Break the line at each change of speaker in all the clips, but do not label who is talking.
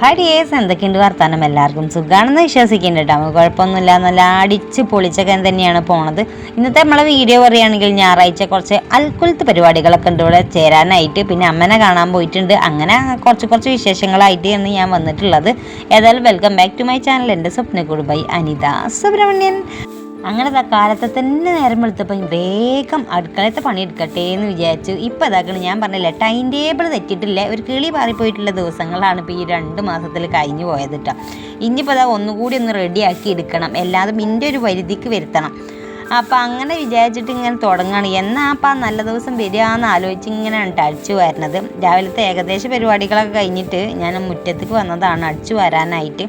Hi dears എന്തൊക്കെയുണ്ട് വർത്താനം? എല്ലാവർക്കും സുഖമാണെന്ന് വിശ്വസിക്കുന്നുണ്ട് കേട്ടോ. നമുക്ക് കുഴപ്പമൊന്നുമില്ല. നല്ല അടിച്ച് പൊളിച്ചൊക്കെ തന്നെയാണ് പോണത്. ഇന്നത്തെ നമ്മളെ വീഡിയോ പറയുകയാണെങ്കിൽ ഞായറാഴ്ച കുറച്ച് അൽക്കുലത്ത് പരിപാടികളൊക്കെ ഉണ്ട് ഇവിടെ ചേരാനായിട്ട്. പിന്നെ അമ്മനെ കാണാൻ പോയിട്ടുണ്ട്. അങ്ങനെ കുറച്ച് കുറച്ച് വിശേഷങ്ങളായിട്ട് എന്ന് ഞാൻ വന്നിട്ടുള്ളത്. ഏതായാലും welcome back to my channel എന്റെ സ്വപ്ന കുടുംബ അനിത സുബ്രഹ്മണ്യൻ. അങ്ങനെ കാലത്തെ തന്നെ നേരം വെളുത്തപ്പോൾ വേഗം അടുക്കളത്തെ പണിയെടുക്കട്ടെ എന്ന് വിചാരിച്ചു. ഇപ്പോൾ ഇതാക്കണം ഞാൻ പറഞ്ഞില്ല ടൈം ടേബിൾ തെറ്റിയിട്ടില്ല ഒരു കിളി പാറിപ്പോയിട്ടുള്ള ദിവസങ്ങളാണ് ഇപ്പോൾ ഈ രണ്ട് മാസത്തിൽ കഴിഞ്ഞു പോയത് കേട്ടോ ഇനിയിപ്പോൾ അതാ ഒന്നുകൂടി ഒന്ന് റെഡിയാക്കി എടുക്കണം. എല്ലാതും ഇന്റെ ഒരു പരിധിക്ക് വരുത്തണം. അപ്പം അങ്ങനെ വിചാരിച്ചിട്ട് ഇങ്ങനെ തുടങ്ങുകയാണ് എന്നാ അപ്പം ആ നല്ല ദിവസം വരികയെന്ന് ആലോചിച്ച് ഇങ്ങനെയാണ് അടിച്ചു വരുന്നത് രാവിലത്തെ ഏകദേശ പരിപാടികളൊക്കെ കഴിഞ്ഞിട്ട് ഞാൻ മുറ്റത്തേക്ക് വന്നതാണ് അടിച്ചു വരാനായിട്ട്.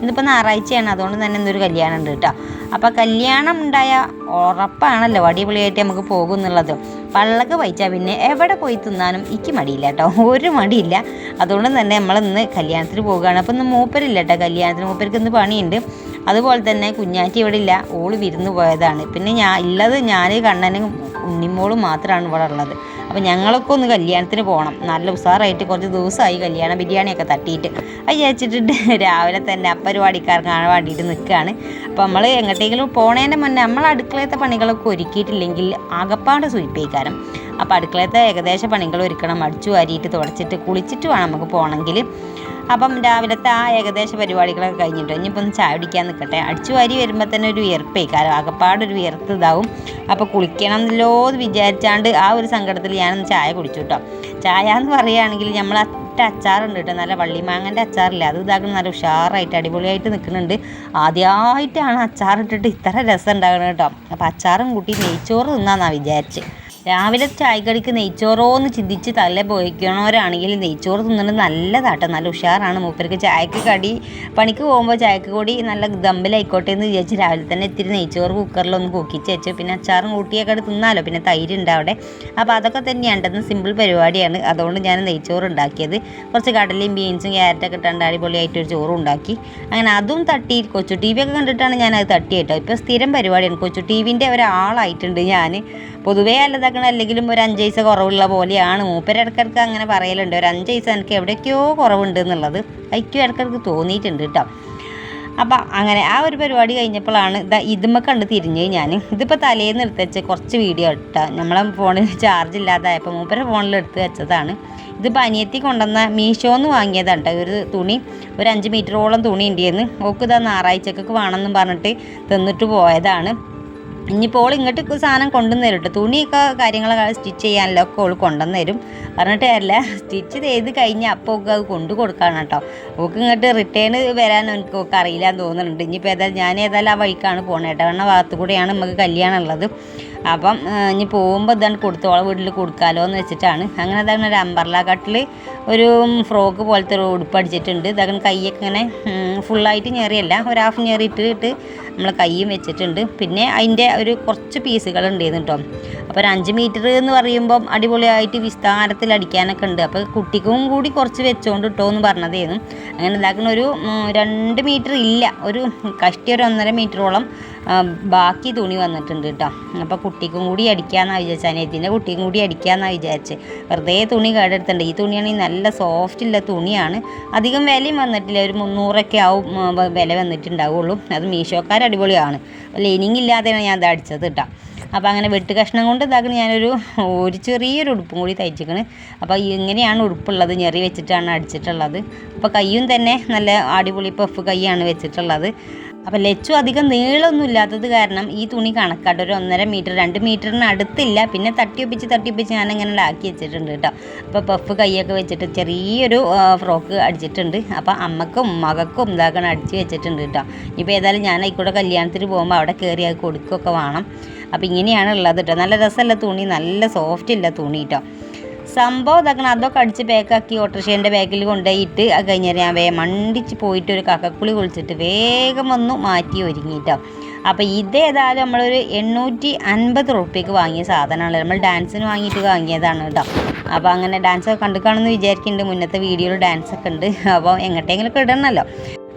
ഇന്നിപ്പോൾ ഞായറാഴ്ചയാണ്. അതുകൊണ്ട് തന്നെ ഇന്നൊരു കല്യാണം ഉണ്ട് കേട്ടോ അപ്പോൾ കല്യാണം ഉണ്ടായ ഉറപ്പാണല്ലോ അടിപൊളിയായിട്ട് നമുക്ക് പോകും എന്നുള്ളത്. പള്ളക്ക് പിന്നെ എവിടെ പോയി തിന്നാനും എനിക്ക് മടിയില്ല കേട്ടോ ഒരു മടിയില്ല. അതുകൊണ്ട് തന്നെ നമ്മളിന്ന് കല്യാണത്തിന് പോവുകയാണ്. അപ്പോൾ ഇന്ന് മൂപ്പരില്ല കേട്ടോ കല്യാണത്തിന് മൂപ്പർക്ക് ഇന്ന് പണിയുണ്ട്. അതുപോലെ തന്നെ കുഞ്ഞാറ്റി ഇവിടെ ഇല്ല. ഓൾ വിരുന്ന് പോയതാണ്. പിന്നെ ഞാൻ ഉള്ളത് ഞാൻ കണ്ണനും ഉണ്ണിമോളും മാത്രമാണ് ഇവിടെ ഉള്ളത്. അപ്പോൾ ഞങ്ങളൊക്കെ ഒന്ന് കല്യാണത്തിന് പോകണം നല്ല ഉസാറായിട്ട് കുറച്ച് ദിവസമായി കല്യാണ ബിരിയാണിയൊക്കെ തട്ടിയിട്ട്. അത് വിചാരിച്ചിട്ട് രാവിലെ തന്നെ അപ്പരുപാടിക്കാർ കാണാൻ വേണ്ടിയിട്ട് നിൽക്കുകയാണ് അപ്പോൾ നമ്മൾ എങ്ങോട്ടെങ്കിലും പോണേന്റെ മുന്നേ നമ്മൾ അടുക്കളത്തെ പണികളൊക്കെ ഒരുക്കിയിട്ടില്ലെങ്കിൽ ആകപ്പാട് സൂചിപ്പിക്കാനും അപ്പോൾ അടുക്കളത്തെ ഏകദേശ പണികൾ ഒരുക്കണം. അടിച്ചു വാരിയിട്ട് തുടച്ചിട്ട് കുളിച്ചിട്ട് വേണം നമുക്ക് പോകണമെങ്കിൽ അപ്പം രാവിലത്തെ ആ ഏകദേശ പരിപാടികളൊക്കെ കഴിഞ്ഞിട്ട് ഇനിയിപ്പോൾ ഒന്ന് ചായ കുടിക്കാൻ നിൽക്കട്ടെ. അടിച്ചു വാരി വരുമ്പോൾ തന്നെ ഒരു വിയർപ്പേ കാരണം ആകപ്പാടൊരു വിയർത്ത് ഇതാവും. അപ്പോൾ കുളിക്കണം എന്നല്ലോ എന്ന് വിചാരിച്ചാണ്ട് ആ ഒരു സങ്കടത്തിൽ ഞാനൊന്ന് ചായ കുടിച്ചു കേട്ടോ ചായ എന്ന് പറയുകയാണെങ്കിൽ നമ്മൾ ഒറ്റ അച്ചാറുണ്ട് കേട്ടോ നല്ല വള്ളിമാങ്ങന്റെ അച്ചാറില്ല? അത് ഇതാക്കണം നല്ല ഉഷാറായിട്ട് അടിപൊളിയായിട്ട് നിൽക്കുന്നുണ്ട്. ആദ്യമായിട്ടാണ് അച്ചാറിട്ടിട്ട് ഇത്ര രസം ഉണ്ടാകുന്നത് കേട്ടോ അപ്പോൾ അച്ചാറും കൂട്ടി നെയ്ച്ചോറ് തിന്നാന്നാണ് വിചാരിച്ച്. രാവിലെ ചായക്കടിക്ക് നെയ്ച്ചോറോന്ന് ചിന്തിച്ച് തല പോയിക്കണവരാണെങ്കിൽ നെയ്ച്ചോറ് തിന്നുന്നത് നല്ലതാട്ടോ. നല്ല ഉഷാറാണ്. മൂപ്പർക്ക് ചായക്ക് കടി പണിക്ക് പോകുമ്പോൾ ചായക്ക് കൂടി നല്ല ദമ്പിലായിക്കോട്ടെ എന്ന് വിചാരിച്ച് രാവിലെ തന്നെ ഇത്തിരി നെയ്ച്ചോറ് കുക്കറിലൊന്ന് കൂക്കിച്ച് വെച്ചു പിന്നെ അച്ചാറും കൂട്ടിയൊക്കെ തിന്നാലോ. പിന്നെ തൈര് ഉണ്ട് അവിടെ. അപ്പോൾ അതൊക്കെ തന്നെയാണ് സിമ്പിൾ പരിപാടിയാണ്. അതുകൊണ്ട് ഞാൻ നെയ്ച്ചോറ് ഉണ്ടാക്കിയത്. കുറച്ച് കടലയും ബീൻസും ക്യാരറ്റൊക്കെ ഇട്ടാണ്ട് അടിപൊളിയായിട്ട് ഒരു ചോറും ഉണ്ടാക്കി. അങ്ങനെ അതും തട്ടി കൊച്ചു ടി വി ഒക്കെ കണ്ടിട്ടാണ് ഞാൻ അത് തട്ടി കേട്ടോ. ഇപ്പോൾ സ്ഥിരം പരിപാടിയാണ്. കൊച്ചു ടി വിന്റെ ഒരാളായിട്ടുണ്ട് ഞാൻ പൊതുവേ അല്ലതാക്കണം അല്ലെങ്കിലും ഒരു അഞ്ച് പൈസ കുറവുള്ള പോലെയാണ്. മൂപ്പര് ഇടക്കിടക്ക് അങ്ങനെ പറയലുണ്ട്. ഒരു അഞ്ച് പൈസ എനിക്ക് എവിടേക്കോ കുറവുണ്ട് എന്നുള്ളത് അതിക്കും ഇടക്കിടക്ക് തോന്നിയിട്ടുണ്ട് കേട്ടോ. അപ്പം അങ്ങനെ ആ ഒരു പരിപാടി കഴിഞ്ഞപ്പോഴാണ് ഇതാ ഇതുമ്മ കണ്ട് തിരിഞ്ഞ് ഞാൻ ഇതിപ്പോൾ തലേന്ന് എടുത്ത് വെച്ച് കുറച്ച് വീഡിയോ ഇട്ടാ. നമ്മളെ ഫോണിൽ ചാർജ് ഇല്ലാതായപ്പോൾ മൂപ്പരെ ഫോണിൽ എടുത്ത് വെച്ചതാണ്. ഇതിപ്പോൾ അനിയത്തി കൊണ്ടുവന്ന മീഷോന്ന് വാങ്ങിയതാണ് ഒരു തുണി ഒരു അഞ്ച് മീറ്ററോളം തുണി ഉണ്ടെന്ന്. ഓക്ക് ഇതാ ഞായറാഴ്ചക്കൊക്കെ വേണമെന്നും പറഞ്ഞിട്ട് തന്നിട്ട് പോയതാണ്. ഇനിയിപ്പോൾ ഓൾ ഇങ്ങോട്ട് സാധനം കൊണ്ടുവന്ന് തരും കേട്ടോ തുണിയൊക്കെ കാര്യങ്ങളൊക്കെ സ്റ്റിച്ച് ചെയ്യാനല്ലോ ഒക്കെ ഓൾ കൊണ്ടുവന്ന് തരും. പറഞ്ഞിട്ട് അല്ല സ്റ്റിച്ച് ചെയ്ത് കഴിഞ്ഞാൽ അപ്പോൾ ഒക്കെ അത് കൊണ്ടു കൊടുക്കാണ് കേട്ടോ ഓക്ക് ഇങ്ങോട്ട് റിട്ടേൺ വരാൻ എനിക്ക് അറിയില്ല എന്ന് തോന്നുന്നുണ്ട്. ഇനിയിപ്പോൾ ഏതായാലും ഞാൻ ഏതായാലും ആ വഴിക്കാണ് പോകണത് കാരണം ഭാഗത്തു കൂടെയാണ് നമുക്ക് കല്യാണം ഉള്ളത്. അപ്പം ഇനി പോകുമ്പോൾ ഇതാണ് കൊടുത്തു ഓളെ വീട്ടിൽ കൊടുക്കാമല്ലോ എന്ന് വെച്ചിട്ടാണ്. അങ്ങനെ അതാണ് ഒരു അമ്പർല കട്ടിൽ ഒരു ഫ്രോക്ക് പോലത്തെ ഒരു ഉടുപ്പ് അടിച്ചിട്ടുണ്ട്. ഇതാകും കൈയൊക്കെ ഇങ്ങനെ ഫുള്ളായിട്ട് ഞെറിയല്ല. ഒരു ഹാഫ് ഞെറിയിട്ടിട്ട് നമ്മൾ കൈയും വെച്ചിട്ടുണ്ട്. പിന്നെ അതിന്റെ ഒരു കുറച്ച് പീസുകൾ ഉണ്ടായിരുന്നു കേട്ടോ അപ്പോൾ ഒരു അഞ്ച് മീറ്റർ എന്ന് പറയുമ്പം അടിപൊളിയായിട്ട് വിസ്താരത്തിൽ അടിക്കാനൊക്കെ ഉണ്ട്. അപ്പോൾ കുട്ടിക്കും കൂടി കുറച്ച് വെച്ചോണ്ട് ഇട്ടോ എന്ന് പറഞ്ഞതായിരുന്നു അങ്ങനെ ഇതാക്കുന്ന ഒരു രണ്ട് മീറ്റർ ഇല്ല. ഒരു കഷ്ടി ഒരു ഒന്നര മീറ്ററോളം ബാക്കി തുണി വന്നിട്ടുണ്ട് കേട്ടോ അപ്പോൾ കുട്ടിക്കും കൂടി അടിക്കാമെന്നാണ് വിചാരിച്ചത് അനിയത്തിന്റെ കുട്ടിക്കും കൂടി അടിക്കാമെന്നാണ് വിചാരിച്ച്. വെറുതെ തുണി കേടെടുത്തിട്ടുണ്ട്. ഈ തുണിയാണെങ്കിൽ നല്ല സോഫ്റ്റ് ഉള്ള തുണിയാണ്. അധികം വിലയും വന്നിട്ടില്ല. ഒരു മുന്നൂറൊക്കെ ആവും വില വന്നിട്ടുണ്ടാവുള്ളൂ. അത് മീഷോക്കാർ അടിപൊളിയാണ്. ലൈനിങ് ഇല്ലാതെയാണ് ഞാൻ ഇത് അടിച്ചത് കേട്ടോ അപ്പോൾ അങ്ങനെ വെട്ട് കഷ്ണം കൊണ്ട് ഇതാക്കണ. ഞാനൊരു ഒരു ചെറിയൊരു ഉടുപ്പും കൂടി തയ്ച്ചിക്കണ്. അപ്പോൾ ഇങ്ങനെയാണ് ഉടുപ്പുള്ളത്. ഞെറി വെച്ചിട്ടാണ് അടിച്ചിട്ടുള്ളത്. അപ്പോൾ കയ്യും തന്നെ നല്ല അടിപൊളി പഫ് കൈയാണ് വെച്ചിട്ടുള്ളത്. അപ്പോൾ ലെച്ചു അധികം നീളമൊന്നും ഇല്ലാത്തത് കാരണം ഈ തുണി കണക്കാട്ട് ഒരു ഒന്നര മീറ്റർ രണ്ട് മീറ്ററിന് അടുത്തില്ല. പിന്നെ തട്ടിയൊപ്പിച്ച് തട്ടിയൊപ്പിച്ച് ഞാൻ അങ്ങനെ ആക്കി വെച്ചിട്ടുണ്ട് കേട്ടോ. അപ്പോൾ പഫ് കൈയൊക്കെ വെച്ചിട്ട് ചെറിയൊരു ഫ്രോക്ക് അടിച്ചിട്ടുണ്ട്. അപ്പോൾ അമ്മക്കും മകക്കും ഇതാക്കണം അടിച്ച് വെച്ചിട്ടുണ്ട് കേട്ടോ. ഇപ്പോൾ ഏതായാലും ഞാൻ ആയിക്കൂടെ കല്യാണത്തിന് പോകുമ്പോൾ അവിടെ കയറി അത് കൊടുക്കുകയൊക്കെ വേണം. അപ്പോൾ ഇങ്ങനെയാണ് ഉള്ളത് കേട്ടോ. നല്ല രസമല്ല തുണി നല്ല സോഫ്റ്റ് ഇല്ല തുണി കേട്ടോ. സംഭവം ഇതാക്കണം അതൊക്കെ അടിച്ച് പാക്കാക്കി ഓട്ടോറിക്ഷേന്റെ ബാഗിൽ കൊണ്ടുപോയിട്ട് അത് കഴിഞ്ഞാൽ ഞാൻ വേ മണ്ടിച്ച് പോയിട്ട് ഒരു കക്കക്കുളി കുളിച്ചിട്ട് വേഗം വന്നു മാറ്റി ഒരുങ്ങിയിട്ടോ അപ്പോൾ ഇതേതായാലും നമ്മളൊരു എണ്ണൂറ്റി അൻപത് റുപ്യക്ക് വാങ്ങിയ സാധനമാണ് നമ്മൾ ഡാൻസിന് വാങ്ങിയിട്ട് വാങ്ങിയതാണ് കേട്ടോ. അപ്പോൾ അങ്ങനെ ഡാൻസ് ഒക്കെ കണ്ടു കാണുമെന്ന് വിചാരിക്കുന്നുണ്ട് മുന്നത്തെ വീഡിയോയിൽ ഡാൻസ് ഒക്കെ ഉണ്ട്. അപ്പോൾ എങ്ങോട്ടെങ്കിലൊക്കെ ഇടണമല്ലോ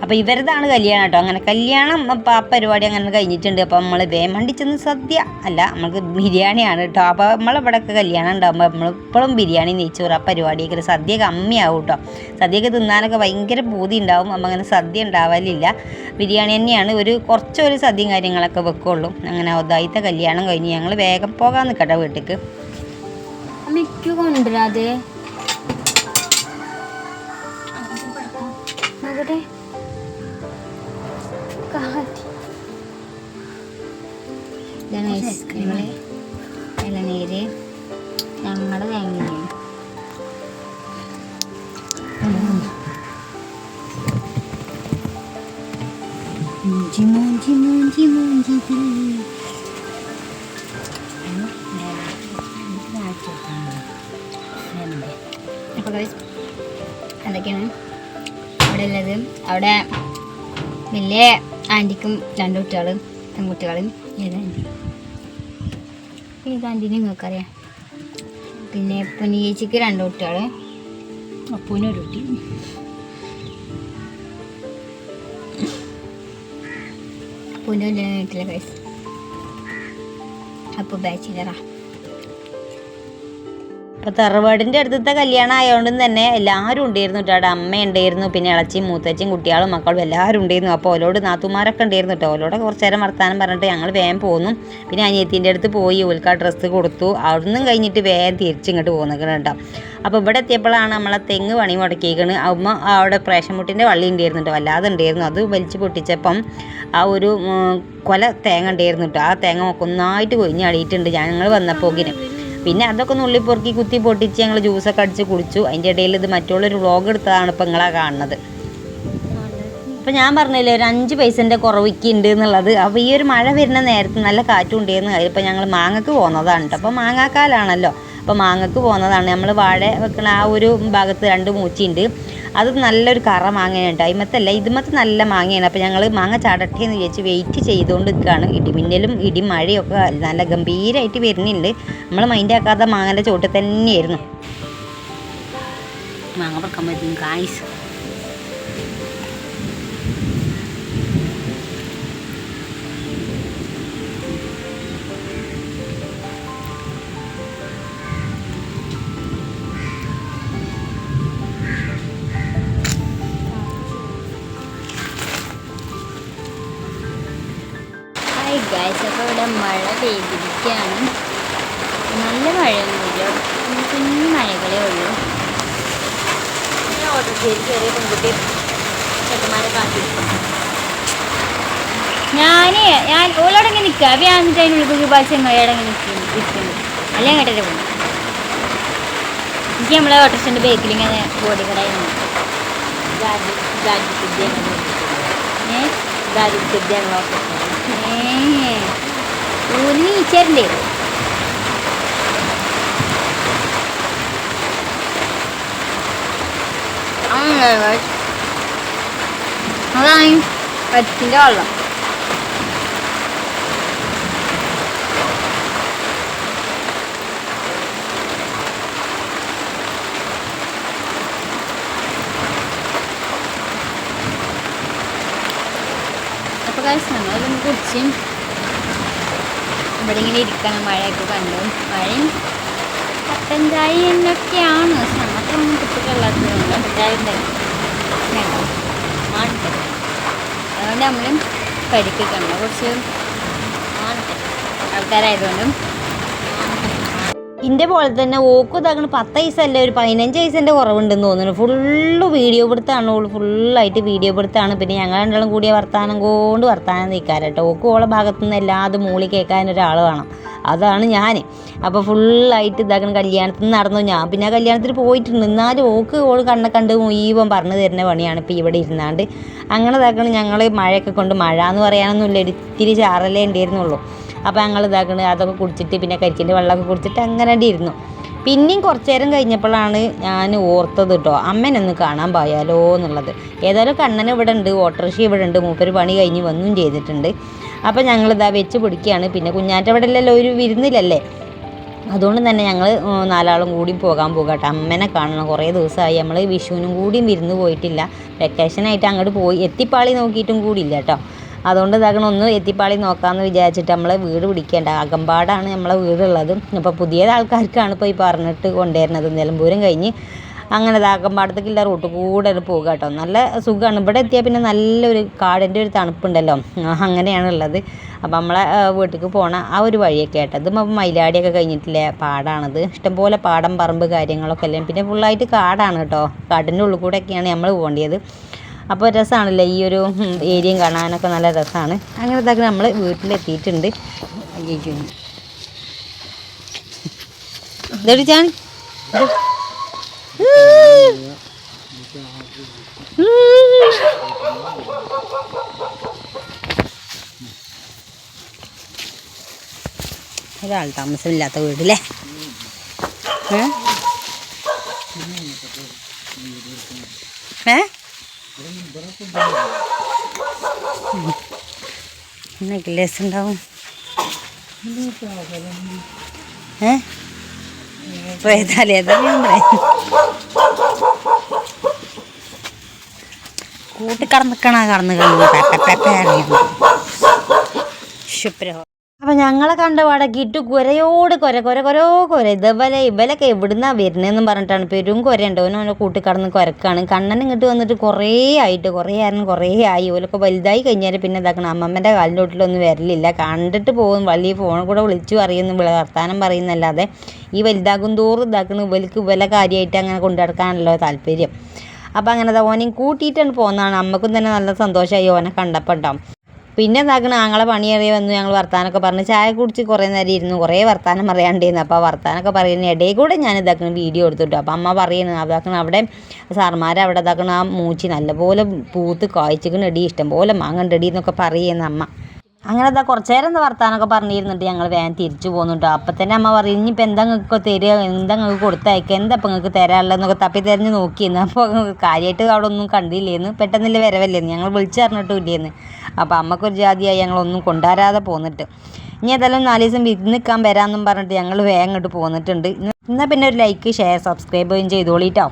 അപ്പോൾ ഇവരതാണ് കല്യാണം കേട്ടോ. അങ്ങനെ കല്യാണം അപ്പം ആ പരിപാടി അങ്ങനെ കഴിഞ്ഞിട്ടുണ്ട്. അപ്പോൾ നമ്മൾ വേമണ്ടി ചെന്ന് സദ്യ. അല്ല നമുക്ക് ബിരിയാണിയാണ് കേട്ടോ. അപ്പോൾ നമ്മളിവിടെയൊക്കെ കല്യാണം ഉണ്ടാകുമ്പോൾ നമ്മളിപ്പോഴും ബിരിയാണി നെയ്ച്ചോറ് ആ പരിപാടിയൊക്കെ സദ്യ കമ്മിയാവും കേട്ടോ. സദ്യയൊക്കെ തിന്നാനൊക്കെ ഭയങ്കര പൂതി ഉണ്ടാവും. അപ്പം അങ്ങനെ സദ്യ ഉണ്ടാവലില്ല. ബിരിയാണി തന്നെയാണ് ഒരു കുറച്ചൊരു സദ്യയും കാര്യങ്ങളൊക്കെ വെക്കുള്ളൂ. അങ്ങനെ ഒതായിത്തെ കല്യാണം കഴിഞ്ഞ് ഞങ്ങൾ വേഗം പോകാൻ നിൽക്കട്ടെ വീട്ടിലേക്ക്
കാറ്റ്. ഇതാണ് ഐസ്ക്രീം. ഇളനീര് ഞങ്ങളുടെ തേങ്ങയാണ് മൂഞ്ചി മൂഞ്ചി മൂഞ്ചി മൂഞ്ചി അപ്പോൾ അതൊക്കെയാണ് അവിടെ ഉള്ളത്. അവിടെ വലിയ ആന്റിക്കും രണ്ട് കുട്ടികളും പെൺകുട്ടികളും ഏതാണ് ഏത് ആന്റീനെ നിങ്ങൾക്കറിയാം? പിന്നെ പുനിയേച്ചിക്ക് രണ്ട് കുട്ടികൾ അപ്പൂനൊരു കുട്ടി. അപ്പൂന്റെ വീട്ടിലെ കൈസ് അപ്പോൾ ബാച്ചിലറാ
അപ്പോൾ തറവാടിന്റെ അടുത്തത്തെ കല്യാണം ആയതുകൊണ്ട് തന്നെ എല്ലാവരും ഉണ്ടായിരുന്നു കേട്ടോ അവിടെ അമ്മ ഉണ്ടായിരുന്നു പിന്നെ ഇളച്ചിയും മൂത്തച്ചിയും കുട്ടികളും മക്കളും എല്ലാവരും ഉണ്ടായിരുന്നു. അപ്പോൾ ഓലോട് നാത്തുമാരൊക്കെ ഉണ്ടായിരുന്നു കേട്ടോ ഓലോട് കുറച്ച് നേരം വർത്താനം പറഞ്ഞിട്ട് ഞങ്ങൾ വേഗം പോന്നു. പിന്നെ അനിയത്തിന്റെ അടുത്ത് പോയി ഓൽക്ക് ആ ഡ്രസ്സ് കൊടുത്തു. അവിടുന്ന് കഴിഞ്ഞിട്ട് വേഗം തിരിച്ചിങ്ങോട്ട് പോകുന്നത് കേട്ടോ അപ്പോൾ ഇവിടെ എത്തിയപ്പോഴാണ് നമ്മളെ തെങ്ങ് പണി മുടക്കിയേക്കണ്. അമ്മ അവിടെ പ്രേഷമുട്ടിന്റെ വള്ളി ഉണ്ടായിരുന്നു കേട്ടോ വല്ലാതെ ഉണ്ടായിരുന്നു. അത് വലിച്ച് പൊട്ടിച്ചപ്പം ആ ഒരു കൊല തേങ്ങ ഉണ്ടായിരുന്നു കേട്ടോ ആ തേങ്ങ ഒന്നായിട്ട് കൊഴിഞ്ഞാടിയിട്ടുണ്ട് ഞങ്ങൾ വന്നപ്പോക്കിന്. പിന്നെ അതൊക്കെ ഉള്ളി പൊറുക്കി കുത്തി പൊട്ടിച്ച് ഞങ്ങൾ ജ്യൂസൊക്കെ അടിച്ച് കുടിച്ചു. അതിന്റെ ഇടയിൽ ഇത് മറ്റുള്ളൊരു വ്ളോഗ് എടുത്തതാണ് ഇപ്പം നിങ്ങളാ കാണുന്നത്. ഇപ്പം ഞാൻ പറഞ്ഞില്ലേ ഒരു അഞ്ച് പൈസന്റെ കുറവിക്ക് ഉണ്ട് എന്നുള്ളത്. അപ്പോൾ ഈ ഒരു മഴ വരുന്ന നേരത്ത് നല്ല കാറ്റും ഉണ്ടായിരുന്നു അതിപ്പോൾ ഞങ്ങൾ മാങ്ങക്ക് പോകുന്നതാണ് കേട്ടോ അപ്പോൾ മാങ്ങാക്കാലാണല്ലോ. അപ്പോൾ മാങ്ങക്ക് പോകുന്നതാണ്. നമ്മൾ വാഴ വെക്കണ ആ ഒരു ഭാഗത്ത് രണ്ട് മൂച്ചിയുണ്ട് അത് നല്ലൊരു കറ മാങ്ങയാണ് അതിമത്തല്ല ഇതുമത്തെ നല്ല മാങ്ങയാണ്. അപ്പോൾ ഞങ്ങൾ മാങ്ങ ചാടട്ടെ എന്ന് വിചാരിച്ച് വെയിറ്റ് ചെയ്തുകൊണ്ട് നിൽക്കുകയാണ് ഇടിമിന്നലും ഇടി മഴയൊക്കെ നല്ല ഗംഭീരമായിട്ട് വരുന്നുണ്ട്. നമ്മൾ മൈൻഡ് ആക്കാതെ മാങ്ങന്റെ ചോട്ടിൽ തന്നെയായിരുന്നു. മാങ്ങ പറക്കാൻ പറ്റും കായ്സ്
ഗായ്സ് അപ്പോൾ ഇവിടെ മഴ പെയ്തിരിക്കുകയാണ്. നല്ല മഴയൊന്നുമില്ല. കുഞ്ഞു മഴകളേ ഉള്ളൂ.
ചെറിയ പെൺകുട്ടി ചെക്കന്മാരെ കാത്തിരിക്കും
ഞാൻ ഞാൻ ഓളോടങ്ങ് നിൽക്കുക അപ്പം ഞാൻ അതിനുള്ളിൽ ചെങ്ങയോടങ്ങ് നിൽക്കുന്നു ഇരിക്കുന്നു. അല്ലേ അങ്ങോട്ടേ പോകും എനിക്ക് നമ്മളെ ഓട്ടോറിക്ഷന്റെ ബേക്കിൽ ഇങ്ങനെ ബോഡി കടായിരുന്നു ഏ? ഏ ഊരി നീച്ചരണ്ടേ അതാണ് പറ്റിന്റെ വെള്ളം അപ്പോൾ നമ്മളതൊന്ന് ഇവിടെ ഇങ്ങനെ ഇരിക്കണം മഴയൊക്കെ കണ്ടു. മഴയും കട്ടൻ എന്നൊക്കെയാണ്. പക്ഷെ നമുക്കൊന്നും കിട്ടിയിട്ടുള്ളതുകൊണ്ട് കട്ടൻ അതുകൊണ്ട് നമ്മൾ പരിപ്പിക്കണം കുറച്ച് ആൾക്കാരായതുകൊണ്ടും
ഇന്റെ പോലെ തന്നെ ഓക്കും ഇതാക്കണ പത്ത് വയസ്സല്ല ഒരു പതിനഞ്ച് വയസ്സിന്റെ കുറവുണ്ടെന്ന് തോന്നുന്നു. ഫുള്ള് വീഡിയോ പിടുത്താണ് ഓൾ ഫുള്ളായിട്ട് വീഡിയോ പിടുത്താണ്. പിന്നെ ഞങ്ങൾ രണ്ടാളും കൂടിയ വർത്താനം കൊണ്ട് വർത്താനം നിൽക്കാറട്ടോ ഓക്ക് ഓളെ ഭാഗത്തു നിന്ന് എല്ലാതും മൂളി കേൾക്കാൻ ഒരാൾ വേണം. അതാണ് ഞാൻ അപ്പോൾ ഫുള്ളായിട്ട് ഇതാക്കണ കല്യാണത്തിൽ നിന്ന് നടന്നു. ഞാൻ പിന്നെ ആ കല്യാണത്തിന് പോയിട്ടുണ്ട്. എന്നാലും ഓക്ക് ഓൾ കണ്ണ കണ്ട് മുഴുവൻ പറഞ്ഞു തരുന്ന പണിയാണ് ഇപ്പോൾ ഇവിടെ ഇരുന്നാണ്ട്. അങ്ങനെ ഇതാക്കണം ഞങ്ങൾ മഴയൊക്കെ കൊണ്ട് മഴ എന്ന് പറയാനൊന്നുമില്ല. ഇത്തിരി ചാറലേ ഉണ്ടായിരുന്നുള്ളൂ. അപ്പോൾ ഞങ്ങൾ ഇതാക്കണ് അതൊക്കെ കുടിച്ചിട്ട് പിന്നെ കരിക്കിന്റെ വെള്ളമൊക്കെ കുടിച്ചിട്ട് അങ്ങനെ ഇരുന്നു. പിന്നെയും കുറച്ച് നേരം കഴിഞ്ഞപ്പോഴാണ് ഞാൻ ഓർത്തത് കേട്ടോ അമ്മനൊന്ന് കാണാൻ പോയാലോ എന്നുള്ളത് ഏതായാലും കണ്ണൻ ഇവിടെ ഉണ്ട് ഓട്ടോറിക്ഷ ഇവിടെ ഉണ്ട് മൂപ്പര് പണി കഴിഞ്ഞ് വന്നും ചെയ്തിട്ടുണ്ട്. അപ്പോൾ ഞങ്ങളിതാ വെച്ച് പിടിക്കുകയാണ്. പിന്നെ കുഞ്ഞാറ്റ ഇവിടെ അല്ലല്ലോ ഒരു വിരുന്നില്ലല്ലേ അതുകൊണ്ട് തന്നെ ഞങ്ങൾ നാലാളും കൂടി പോകാൻ പോകട്ടെ അമ്മനെ കാണണം. കുറേ ദിവസമായി നമ്മൾ വിഷുവിനും കൂടിയും വിരുന്ന് പോയിട്ടില്ല. വെക്കേഷനായിട്ട് അങ്ങോട്ട് പോയി എത്തിപ്പാളി നോക്കിയിട്ടും കൂടിയില്ല കേട്ടോ അതുകൊണ്ട് ഇതാകണം ഒന്ന് എത്തിപ്പാളി നോക്കാമെന്ന് വിചാരിച്ചിട്ട് നമ്മളെ വീട് പിടിക്കേണ്ട. അകമ്പാടാണ് നമ്മളെ വീടുള്ളത്. അപ്പോൾ പുതിയ ആൾക്കാർക്കാണ് ഇപ്പോൾ ഈ പറഞ്ഞിട്ട് കൊണ്ടുവരുന്നത്. നിലമ്പൂരം കഴിഞ്ഞ് അങ്ങനെ അകമ്പാടത്തേക്കുള്ള റൂട്ട് കൂടെ പോകുക കേട്ടോ. നല്ല സുഖമാണ് ഇവിടെ എത്തിയാൽ പിന്നെ നല്ലൊരു കാടിന്റെ ഒരു തണുപ്പുണ്ടല്ലോ. അങ്ങനെയാണ് ഉള്ളത്. അപ്പം നമ്മളെ വീട്ടിലേക്ക് പോണ ആ ഒരു വഴിയൊക്കെ ആയിട്ട് ഇത് മൈലാടിയൊക്കെ കഴിഞ്ഞിട്ടില്ലേ? പാടാണത്. ഇഷ്ടംപോലെ പാടം പറമ്പ് കാര്യങ്ങളൊക്കെ അല്ലേ? പിന്നെ ഫുള്ളായിട്ട് കാടാണ് കേട്ടോ. കാടിന്റെ ഉള്ളിൽ കൂടെയൊക്കെയാണ് നമ്മൾ പോകേണ്ടത് അപ്പോൾ രസമാണല്ലേ ഈ ഒരു ഏരിയ ഏരിയയും കാണാനൊക്കെ നല്ല രസമാണ് അങ്ങനെ ഇതാക്കി നമ്മൾ വീട്ടിലെത്തിയിട്ടുണ്ട്. ഒരാൾ താമസമില്ലാത്ത വീടില്ലേ? ഏ? നെക്ലേസ് ഉണ്ടാവും ഏ പ്രേതാലേ അതല്ലേ കൂട്ടി കടന്നിക്കണ കടന്ന് കിടന്നു ശുപ്രഹോ അപ്പം ഞങ്ങളെ കണ്ട പാടെ കിട്ടു കുരയോട് കുര കുര കുരോ കുര. ഇതേപോലെ ഇവലൊക്കെ എവിടുന്നാ വരുന്നതെന്നും പറഞ്ഞിട്ടാണ്. പെരും കുരയുണ്ട്. ഓനും ഓനോ കൂട്ടി കടന്ന് കുരക്കാണ്. കണ്ണൻ ഇങ്ങോട്ട് വന്നിട്ട് കുറേ ആയിട്ട് കുറേ ആയിരുന്നു കുറേ ആയി. ഓലൊക്കെ വലുതായി കഴിഞ്ഞാൽ പിന്നെ ഇതാക്കണം. അമ്മമ്മന്റെ കാലിലോട്ടിലൊന്നും വരലില്ല. കണ്ടിട്ട് പോകും. വള്ളി ഫോണിൽ കൂടെ വിളിച്ചു പറയുന്നു. വിള വർത്താനം പറയുന്നല്ലാതെ ഈ വലുതാകും തോറും ഇതാക്കണം ഇവലക്ക് ഇവല കാര്യമായിട്ട് അങ്ങനെ കൊണ്ടു താല്പര്യം. അപ്പം അങ്ങനെ ഓനെയും കൂട്ടിയിട്ടാണ് പോകുന്നതാണ് അമ്മക്കും തന്നെ നല്ല സന്തോഷമായി ഓനെ കണ്ടപ്പോൾ ഉണ്ടാവും പിന്നെ എന്താക്കണ? ഞങ്ങളെ പണിയേറി വന്നു ഞങ്ങൾ വർത്താനൊക്കെ പറഞ്ഞ്. ചായ കുടിച്ച് കുറേ നേരം ഇരുന്നു. കുറേ വർത്താനം പറയാണ്ടിരുന്നു. അപ്പോൾ വർത്താനൊക്കെ പറയുന്ന ഇടയിൽ കൂടെ ഞാൻ ഇതാക്കണം വീഡിയോ എടുത്തിട്ടു. അപ്പോൾ അമ്മ പറയുന്നു അതാക്കണം അവിടെ സാർമാർ അവിടെ ഇതാക്കണം ആ മൂച്ചി നല്ലപോലെ പൂത്ത് കായ്ച്ചിക്കണ ഇടി ഇഷ്ടംപോലെ മാങ്ങണ്ടടി എന്നൊക്കെ പറയുന്നു അമ്മ. അങ്ങനെ എന്താ കുറച്ച് നേരം എന്താ വർത്താനൊക്കെ പറഞ്ഞിരുന്നിട്ട് ഞങ്ങൾ വേഗം തിരിച്ചു പോകുന്നുട്ടോ അപ്പം തന്നെ അമ്മ പറയും ഇനിയിപ്പോൾ എന്താ നിങ്ങൾക്ക് തരിക? എന്താ നിങ്ങൾക്ക് കൊടുത്തയക്കുക എന്താ ഇപ്പം നിങ്ങൾക്ക് തരാനുള്ളതെന്നൊക്കെ തപ്പി തിരഞ്ഞ് നോക്കിയിരുന്നു അപ്പോൾ കാര്യമായിട്ട് അവിടെ ഒന്നും കണ്ടില്ലേന്ന്. പെട്ടെന്നില്ല വരവല്ലേന്ന്. ഞങ്ങൾ വിളിച്ചു പറഞ്ഞിട്ടും ഇല്ലേന്ന് അപ്പോൾ അമ്മക്കൊരു ജാതിയായി ഞങ്ങളൊന്നും കൊണ്ടുവരാതെ പോന്നിട്ട്. ഇനി ഏതായാലും നാല് ദിവസം വിരുന്ന് നിൽക്കാൻ വരാമെന്നും പറഞ്ഞിട്ട് ഞങ്ങൾ വേഗം ഇങ്ങോട്ട് പോന്നിട്ടുണ്ട്. എന്നാൽ പിന്നെ ഒരു ലൈക്ക് ഷെയർ സബ്സ്ക്രൈബ് ചെയ്തോളിട്ടോ.